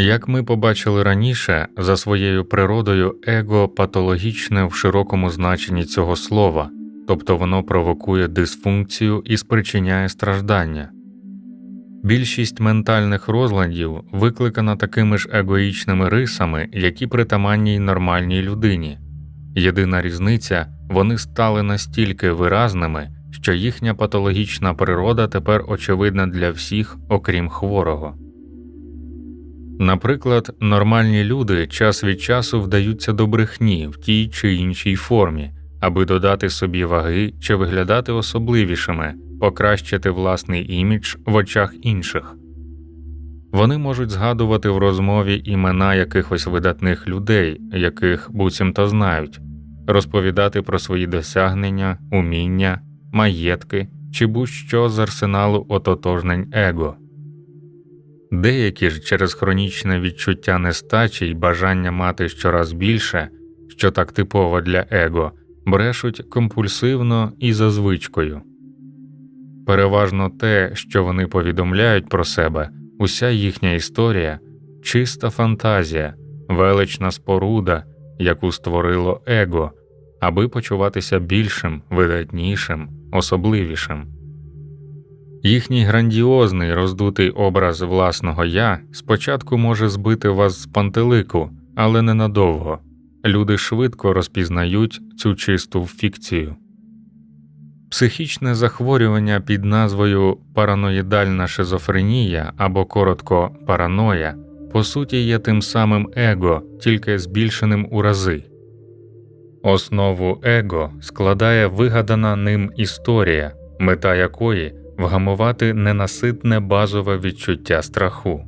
Як ми побачили раніше, за своєю природою его патологічне в широкому значенні цього слова, тобто воно провокує дисфункцію і спричиняє страждання. Більшість ментальних розладів викликана такими ж егоїчними рисами, які притаманні й нормальній людині. Єдина різниця вони стали настільки виразними, що їхня патологічна природа тепер очевидна для всіх, окрім хворого. Наприклад, нормальні люди час від часу вдаються до брехні в тій чи іншій формі, аби додати собі ваги чи виглядати особливішими, покращити власний імідж в очах інших. Вони можуть згадувати в розмові імена якихось видатних людей, яких буцімто знають, розповідати про свої досягнення, уміння, маєтки чи будь-що з арсеналу ототожнень его. Деякі ж через хронічне відчуття нестачі й бажання мати щораз більше, що так типово для его, брешуть компульсивно і за звичкою. Переважно те, що вони повідомляють про себе, уся їхня історія чиста фантазія, велична споруда, яку створило его, аби почуватися більшим, видатнішим, особливішим. Їхній грандіозний роздутий образ власного я спочатку може збити вас з пантелику, але ненадовго. Люди швидко розпізнають цю чисту фікцію. Психічне захворювання під назвою параноїдальна шизофренія або коротко параноя по суті є тим самим его, тільки збільшеним у рази. Основу его складає вигадана ним історія, мета якої вгамувати ненаситне базове відчуття страху.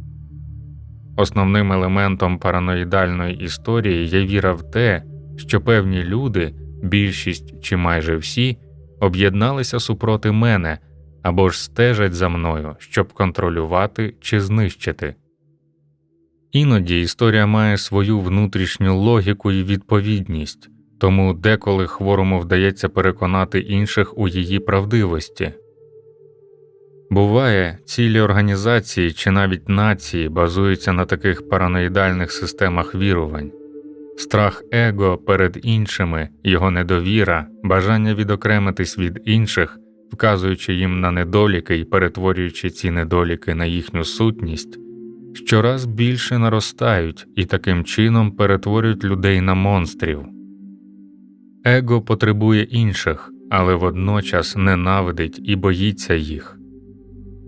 Основним елементом параноїдальної історії є віра в те, що певні люди, більшість чи майже всі, об'єдналися супроти мене або ж стежать за мною, щоб контролювати чи знищити. Іноді історія має свою внутрішню логіку і відповідність, тому деколи хворому вдається переконати інших у її правдивості. Буває, цілі організації чи навіть нації базуються на таких параноїдальних системах вірувань. Страх его перед іншими, його недовіра, бажання відокремитись від інших, вказуючи їм на недоліки і перетворюючи ці недоліки на їхню сутність, щораз більше наростають і таким чином перетворюють людей на монстрів. Его потребує інших, але водночас ненавидить і боїться їх.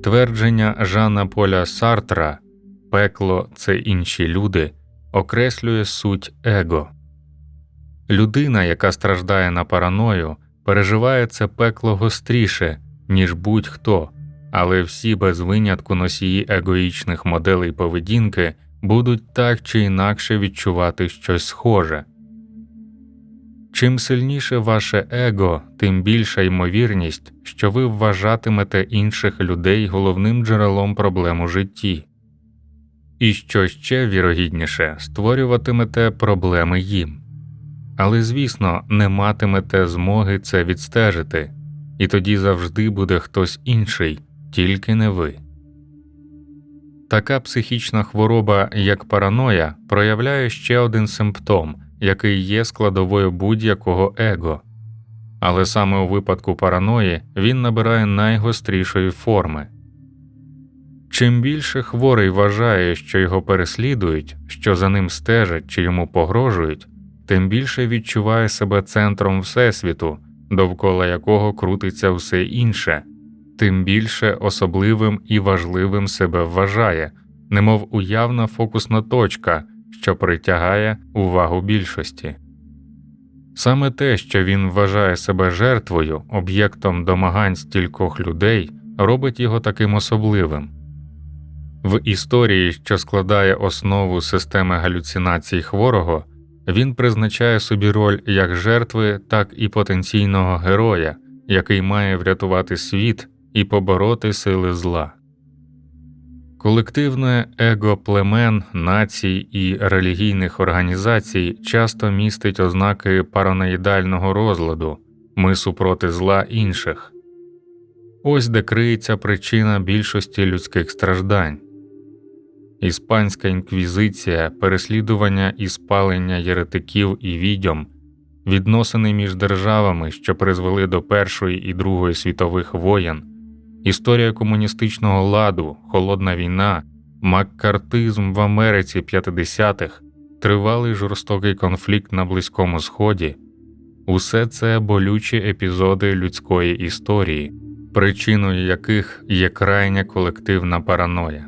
Твердження Жана Поля Сартра пекло це інші люди окреслює суть его. Людина, яка страждає на параною, переживає це пекло гостріше, ніж будь-хто, але всі без винятку носії егоїчних моделей поведінки будуть так чи інакше відчувати щось схоже. Чим сильніше ваше его, тим більша ймовірність, що ви вважатимете інших людей головним джерелом проблем у житті, і що ще вірогідніше створюватимете проблеми їм. Але, звісно, не матимете змоги це відстежити, і тоді завжди буде хтось інший, тільки не ви. Така психічна хвороба, як параноя, проявляє ще один симптом який є складовою будь-якого его, але саме у випадку параної він набирає найгострішої форми. Чим більше хворий вважає, що його переслідують, що за ним стежать чи йому погрожують, тим більше відчуває себе центром Всесвіту, довкола якого крутиться все інше, тим більше особливим і важливим себе вважає, немов уявна фокусна точка, що притягає увагу більшості. Саме те, що він вважає себе жертвою, об'єктом домагань стількох людей, робить його таким особливим. В історії, що складає основу системи галюцинацій хворого, він призначає собі роль як жертви, так і потенційного героя, який має врятувати світ і побороти сили зла. Колективне его племен, націй і релігійних організацій часто містить ознаки параноїдального розладу ми супроти зла інших. Ось де криється причина більшості людських страждань. іспанська інквізиція, переслідування і спалення єретиків і відьом, відносини між державами, що призвели до Першої і Другої світових воєн, історія комуністичного ладу, холодна війна, маккартизм в Америці 50-х, тривалий жорстокий конфлікт на Близькому Сході. Усе це болючі епізоди людської історії, причиною яких є крайня колективна параноя.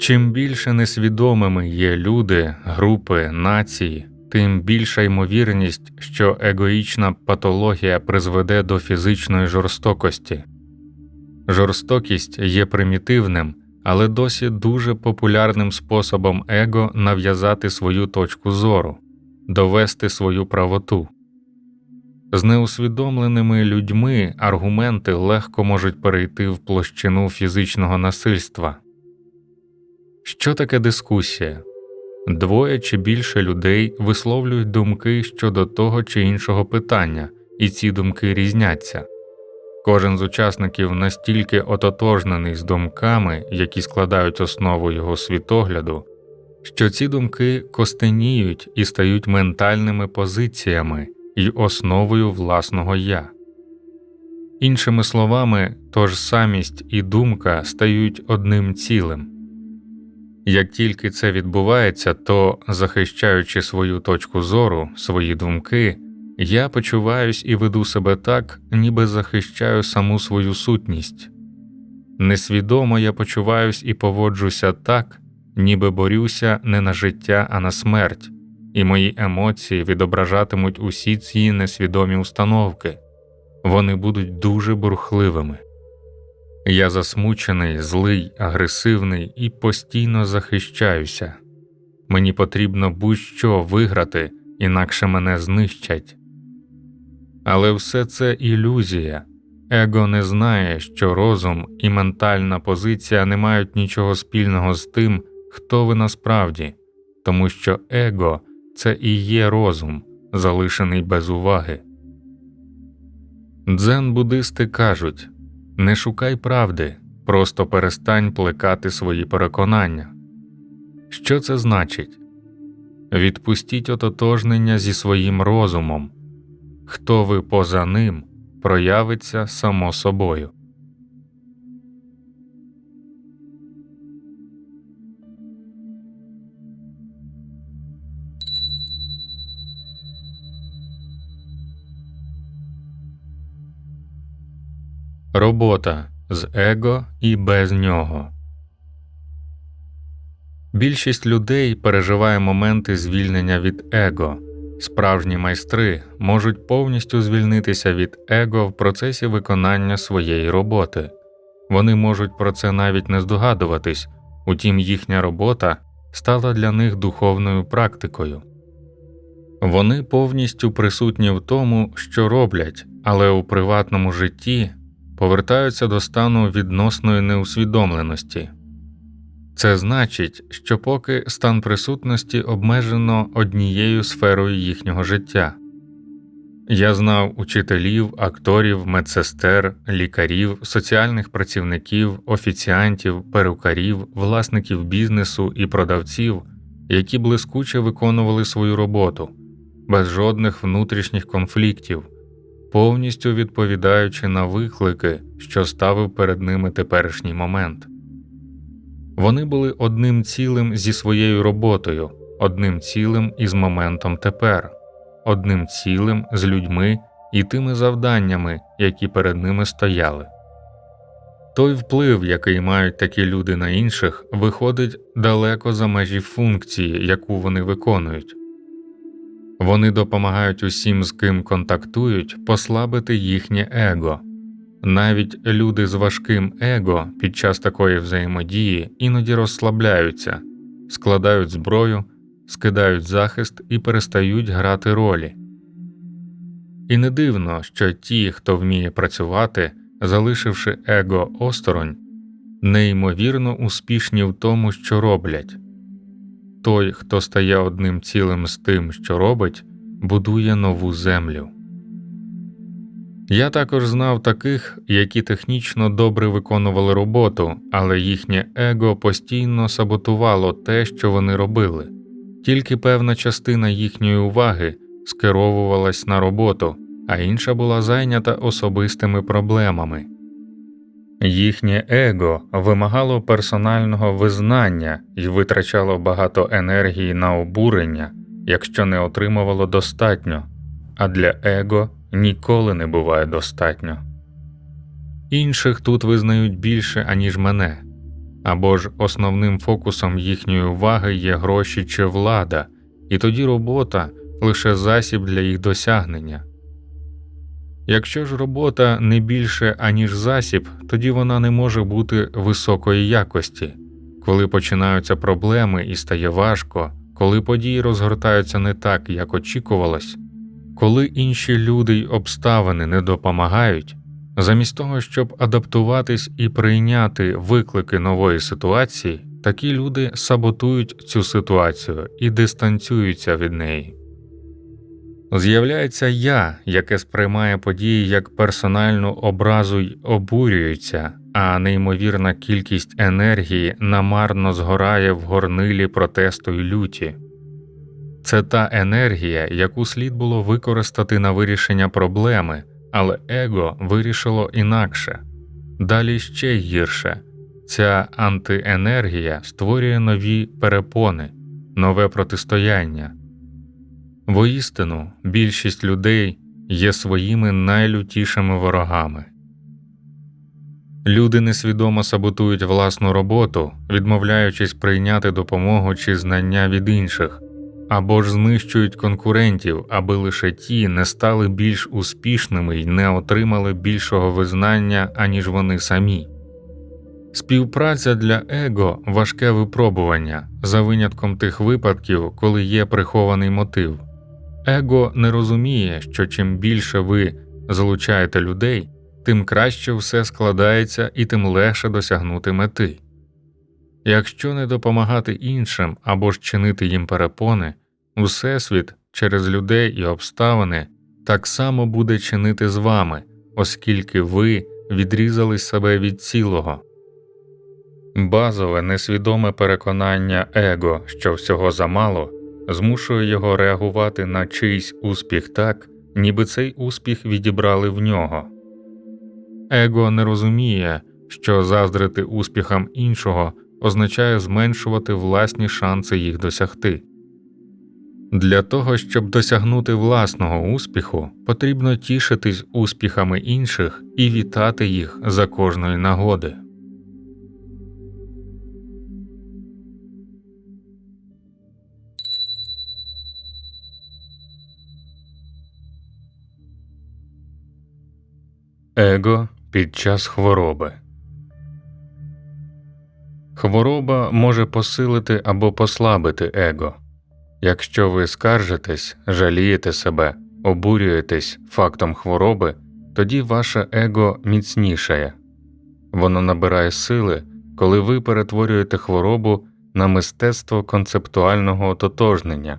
Чим більше несвідомими є люди, групи, нації, тим більша ймовірність, що егоїчна патологія призведе до фізичної жорстокості. Жорстокість є примітивним, але досі дуже популярним способом его нав'язати свою точку зору, довести свою правоту. З неусвідомленими людьми аргументи легко можуть перейти в площину фізичного насильства. Що таке дискусія? Двоє чи більше людей висловлюють думки щодо того чи іншого питання, і ці думки різняться. Кожен з учасників настільки ототожнений з думками, які складають основу його світогляду, що ці думки костеніють і стають ментальними позиціями і основою власного я. Іншими словами, тож самість і думка стають одним цілим. Як тільки це відбувається, то, захищаючи свою точку зору, свої думки, я почуваюсь і веду себе так, ніби захищаю саму свою сутність. Несвідомо я почуваюсь і поводжуся так, ніби борюся не на життя, а на смерть, і мої емоції відображатимуть усі ці несвідомі установки, вони будуть дуже бурхливими. Я засмучений, злий, агресивний і постійно захищаюся. Мені потрібно будь-що виграти, інакше мене знищать. Але все це ілюзія, его не знає, що розум і ментальна позиція не мають нічого спільного з тим, хто ви насправді, тому що его це і є розум, залишений без уваги. Дзен буддисти кажуть не шукай правди, просто перестань плекати свої переконання. Що це значить? Відпустіть ототожнення зі своїм розумом, хто ви поза ним проявиться само собою. Робота з его і без нього. Більшість людей переживає моменти звільнення від его. Справжні майстри можуть повністю звільнитися від его в процесі виконання своєї роботи. Вони можуть про це навіть не здогадуватись, утім їхня робота стала для них духовною практикою. Вони повністю присутні в тому, що роблять, але у приватному житті повертаються до стану відносної неусвідомленості. Це значить, що поки стан присутності обмежено однією сферою їхнього життя. Я знав учителів, акторів, медсестер, лікарів, соціальних працівників, офіціантів, перукарів, власників бізнесу і продавців, які блискуче виконували свою роботу без жодних внутрішніх конфліктів, повністю відповідаючи на виклики, що ставив перед ними теперішній момент. Вони були одним цілим зі своєю роботою, одним цілим із моментом тепер, одним цілим з людьми і тими завданнями, які перед ними стояли. Той вплив, який мають такі люди на інших, виходить далеко за межі функції, яку вони виконують. Вони допомагають усім, з ким контактують, послабити їхнє его. Навіть люди з важким его під час такої взаємодії іноді розслабляються, складають зброю, скидають захист і перестають грати ролі. І не дивно, що ті, хто вміє працювати, залишивши его осторонь, неймовірно успішні в тому, що роблять. Той, хто стає одним цілим з тим, що робить, будує нову землю. Я також знав таких, які технічно добре виконували роботу, але їхнє его постійно саботувало те, що вони робили, тільки певна частина їхньої уваги скеровувалась на роботу, а інша була зайнята особистими проблемами. Їхнє его вимагало персонального визнання і витрачало багато енергії на обурення, якщо не отримувало достатньо, а для его ніколи не буває достатньо. Інших тут визнають більше, аніж мене, або ж основним фокусом їхньої уваги є гроші чи влада, і тоді робота лише засіб для їх досягнення. Якщо ж робота не більше, аніж засіб, тоді вона не може бути високої якості, коли починаються проблеми і стає важко, коли події розгортаються не так, як очікувалось, коли інші люди й обставини не допомагають, замість того, щоб адаптуватись і прийняти виклики нової ситуації, такі люди саботують цю ситуацію і дистанціюються від неї. З'являється я, яке сприймає події як персональну образу й обурюється, а неймовірна кількість енергії намарно згорає в горнилі протесту й люті. Це та енергія, яку слід було використати на вирішення проблеми, але его вирішило інакше. Далі ще гірше ця антиенергія створює нові перепони, нове протистояння. Воістину, більшість людей є своїми найлютішими ворогами. Люди несвідомо саботують власну роботу, відмовляючись прийняти допомогу чи знання від інших, або ж знищують конкурентів, аби лише ті не стали більш успішними і не отримали більшого визнання, аніж вони самі. Співпраця для его важке випробування за винятком тих випадків, коли є прихований мотив. Его не розуміє, що чим більше ви залучаєте людей, тим краще все складається і тим легше досягнути мети. Якщо не допомагати іншим або ж чинити їм перепони, Всесвіт через людей і обставини так само буде чинити з вами, оскільки ви відрізали себе від цілого. Базове несвідоме переконання его, що всього замало змушує його реагувати на чийсь успіх так, ніби цей успіх відібрали в нього. Его не розуміє, що заздрити успіхам іншого означає зменшувати власні шанси їх досягти. Для того, щоб досягнути власного успіху, потрібно тішитись успіхами інших і вітати їх за кожної нагоди. Его під час хвороби Хвороба може посилити або послабити его. Якщо ви скаржитесь, жалієте себе, обурюєтесь фактом хвороби, тоді ваше его міцнішає, воно набирає сили, коли ви перетворюєте хворобу на мистецтво концептуального ототожнення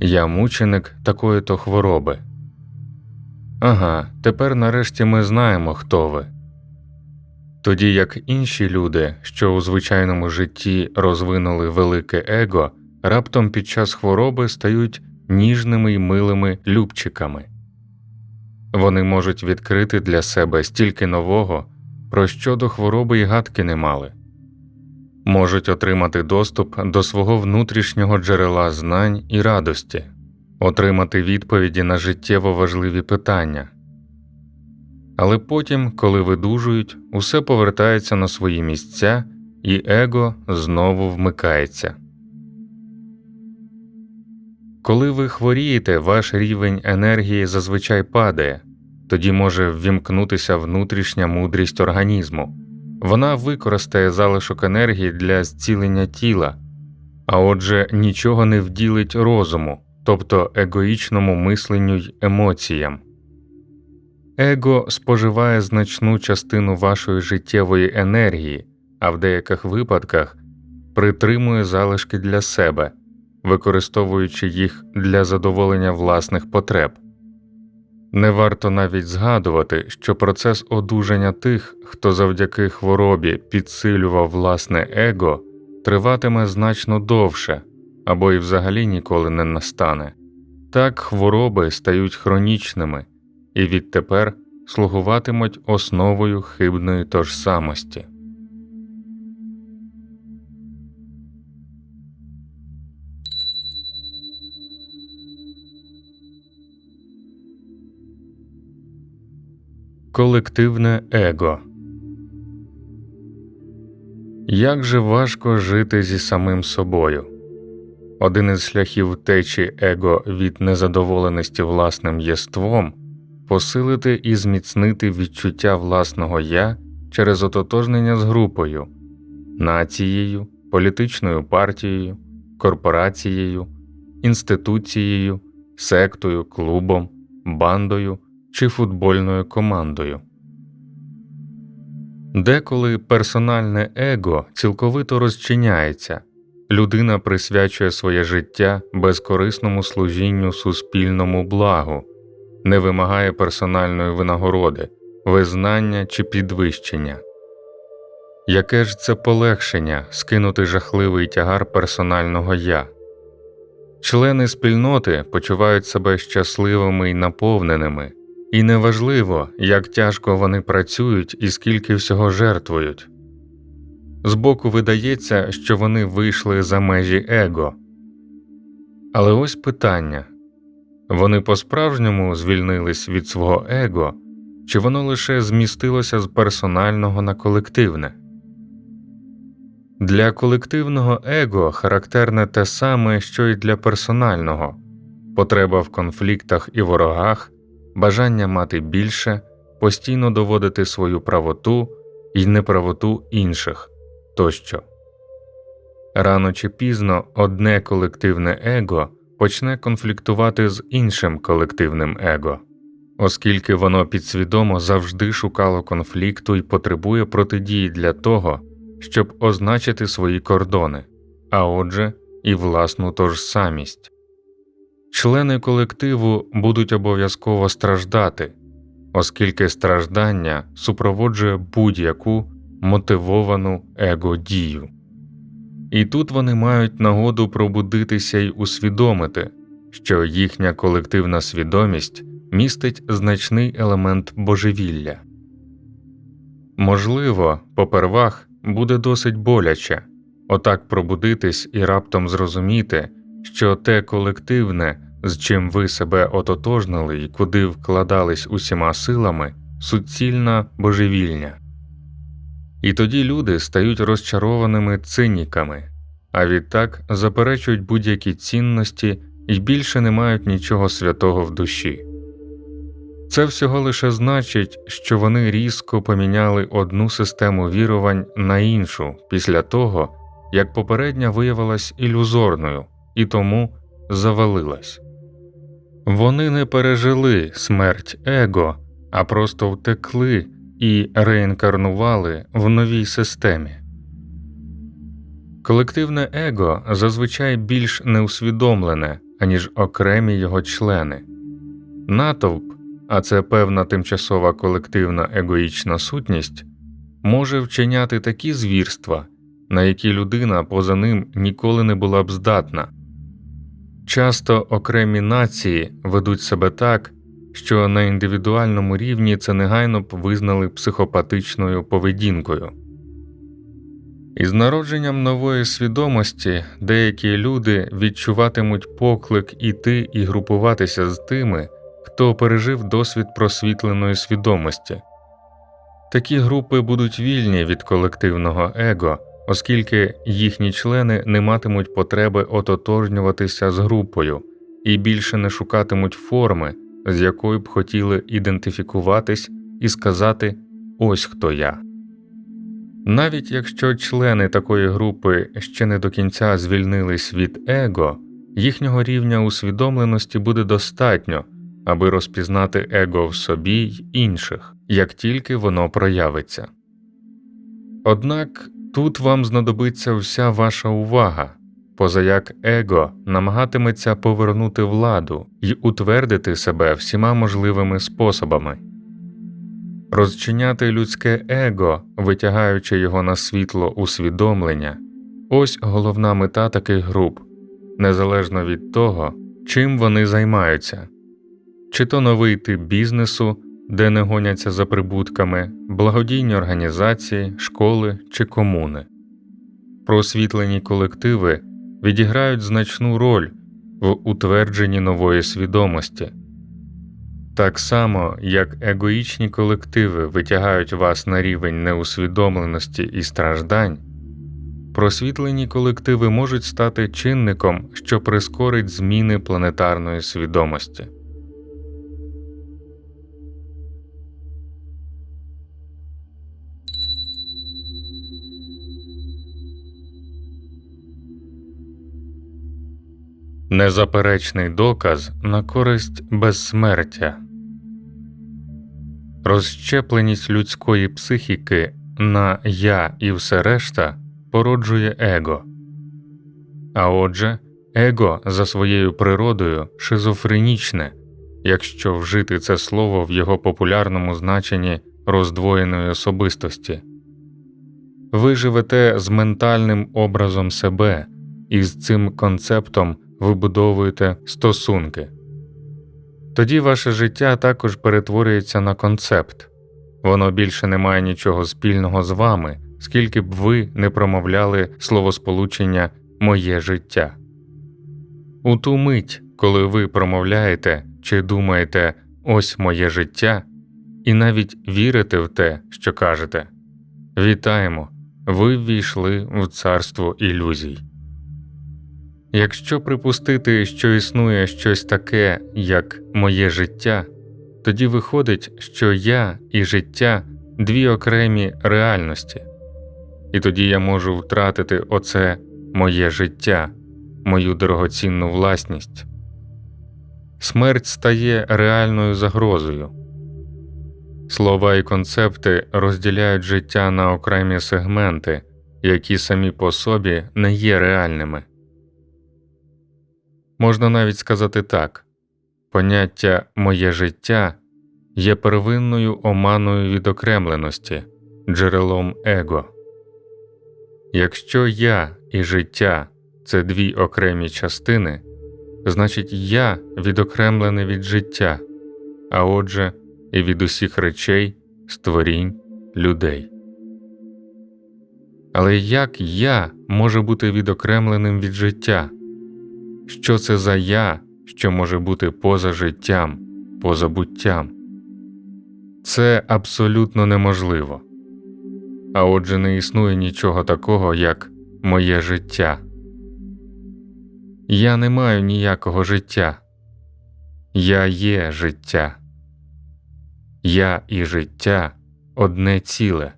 я мученик такої то хвороби. Ага, тепер нарешті ми знаємо, хто ви. Тоді як інші люди, що у звичайному житті розвинули велике его, раптом під час хвороби стають ніжними й милими любчиками, вони можуть відкрити для себе стільки нового, про що до хвороби й гадки не мали, можуть отримати доступ до свого внутрішнього джерела знань і радості отримати відповіді на життєво важливі питання. Але потім, коли видужують, усе повертається на свої місця, і его знову вмикається. Коли ви хворієте, ваш рівень енергії зазвичай падає, тоді може ввімкнутися внутрішня мудрість організму, вона використає залишок енергії для зцілення тіла, а отже, нічого не вділить розуму тобто егоїчному мисленню й емоціям. Его споживає значну частину вашої життєвої енергії, а в деяких випадках притримує залишки для себе, використовуючи їх для задоволення власних потреб. Не варто навіть згадувати, що процес одужання тих, хто завдяки хворобі підсилював власне его, триватиме значно довше або й взагалі ніколи не настане. Так хвороби стають хронічними і відтепер слугуватимуть основою хибної тожсамості. Колективне его Як же важко жити зі самим собою. Один із шляхів течі его від незадоволеності власним єством посилити і зміцнити відчуття власного я через ототожнення з групою, нацією, політичною партією, корпорацією, інституцією, сектою, клубом, бандою чи футбольною командою. Деколи персональне его цілковито розчиняється, людина присвячує своє життя безкорисному служінню суспільному благу, не вимагає персональної винагороди, визнання чи підвищення. Яке ж це полегшення скинути жахливий тягар персонального я? Члени спільноти почувають себе щасливими і наповненими. І неважливо, як тяжко вони працюють і скільки всього жертвують. Збоку видається, що вони вийшли за межі его. Але ось питання вони по справжньому звільнились від свого его, чи воно лише змістилося з персонального на колективне? Для колективного его характерне те саме, що й для персонального потреба в конфліктах і ворогах бажання мати більше, постійно доводити свою правоту і неправоту інших тощо. Рано чи пізно одне колективне его почне конфліктувати з іншим колективним его, оскільки воно підсвідомо завжди шукало конфлікту і потребує протидії для того, щоб означити свої кордони, а отже, і власну тож самість. Члени колективу будуть обов'язково страждати, оскільки страждання супроводжує будь-яку мотивовану его дію. І тут вони мають нагоду пробудитися й усвідомити, що їхня колективна свідомість містить значний елемент божевілля. Можливо, попервах буде досить боляче отак пробудитись і раптом зрозуміти що те колективне, з чим ви себе ототожнили і куди вкладались усіма силами, суцільна божевільня. І тоді люди стають розчарованими циніками, а відтак заперечують будь-які цінності і більше не мають нічого святого в душі. Це всього лише значить, що вони різко поміняли одну систему вірувань на іншу після того, як попередня виявилась ілюзорною і тому завалилась. Вони не пережили смерть его, а просто втекли і реінкарнували в новій системі. Колективне его зазвичай більш неусвідомлене, аніж окремі його члени. Натовп, а це певна тимчасова колективна егоїчна сутність, може вчиняти такі звірства, на які людина поза ним ніколи не була б здатна. Часто окремі нації ведуть себе так, що на індивідуальному рівні це негайно б визнали психопатичною поведінкою. Із народженням нової свідомості деякі люди відчуватимуть поклик іти і групуватися з тими, хто пережив досвід просвітленої свідомості. Такі групи будуть вільні від колективного его оскільки їхні члени не матимуть потреби ототожнюватися з групою і більше не шукатимуть форми, з якою б хотіли ідентифікуватись і сказати ось хто я. Навіть якщо члени такої групи ще не до кінця звільнились від его, їхнього рівня усвідомленості буде достатньо, аби розпізнати его в собі й інших, як тільки воно проявиться. Однак Тут вам знадобиться вся ваша увага, позаяк его намагатиметься повернути владу і утвердити себе всіма можливими способами. Розчиняти людське его, витягаючи його на світло усвідомлення, ось головна мета таких груп, незалежно від того, чим вони займаються, чи то новий тип бізнесу, де не гоняться за прибутками, благодійні організації, школи чи комуни. Просвітлені колективи відіграють значну роль в утвердженні нової свідомості. Так само, як егоїчні колективи витягають вас на рівень неусвідомленості і страждань, просвітлені колективи можуть стати чинником, що прискорить зміни планетарної свідомості. Незаперечний доказ на користь безсмертя. Розщепленість людської психіки на я і все решта породжує его. А отже, его за своєю природою шизофренічне, якщо вжити це слово в його популярному значенні роздвоєної особистості. Ви живете з ментальним образом себе і з цим концептом вибудовуєте стосунки. Тоді ваше життя також перетворюється на концепт, воно більше не має нічого спільного з вами, скільки б ви не промовляли словосполучення моє життя. У ту мить, коли ви промовляєте чи думаєте ось моє життя, і навіть вірите в те, що кажете Вітаємо! Ви ввійшли в царство ілюзій. Якщо припустити, що існує щось таке, як моє життя, тоді виходить, що я і життя дві окремі реальності, і тоді я можу втратити оце моє життя, мою дорогоцінну власність. Смерть стає реальною загрозою. Слова і концепти розділяють життя на окремі сегменти, які самі по собі не є реальними. Можна навіть сказати так поняття моє життя є первинною оманою відокремленості, джерелом его. Якщо я і життя це дві окремі частини, значить я відокремлений від життя, а отже, і від усіх речей, створінь, людей. Але як я може бути відокремленим від життя? Що це за я, що може бути поза життям, поза буттям? Це абсолютно неможливо. А отже, не існує нічого такого, як моє життя. Я не маю ніякого життя. Я є життя. Я і життя одне ціле,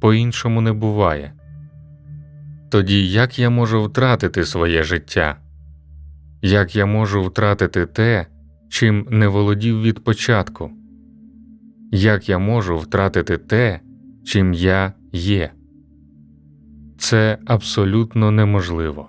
по іншому не буває. Тоді як я можу втратити своє життя? Як я можу втратити те, чим не володів від початку? Як я можу втратити те, чим я є? Це абсолютно неможливо.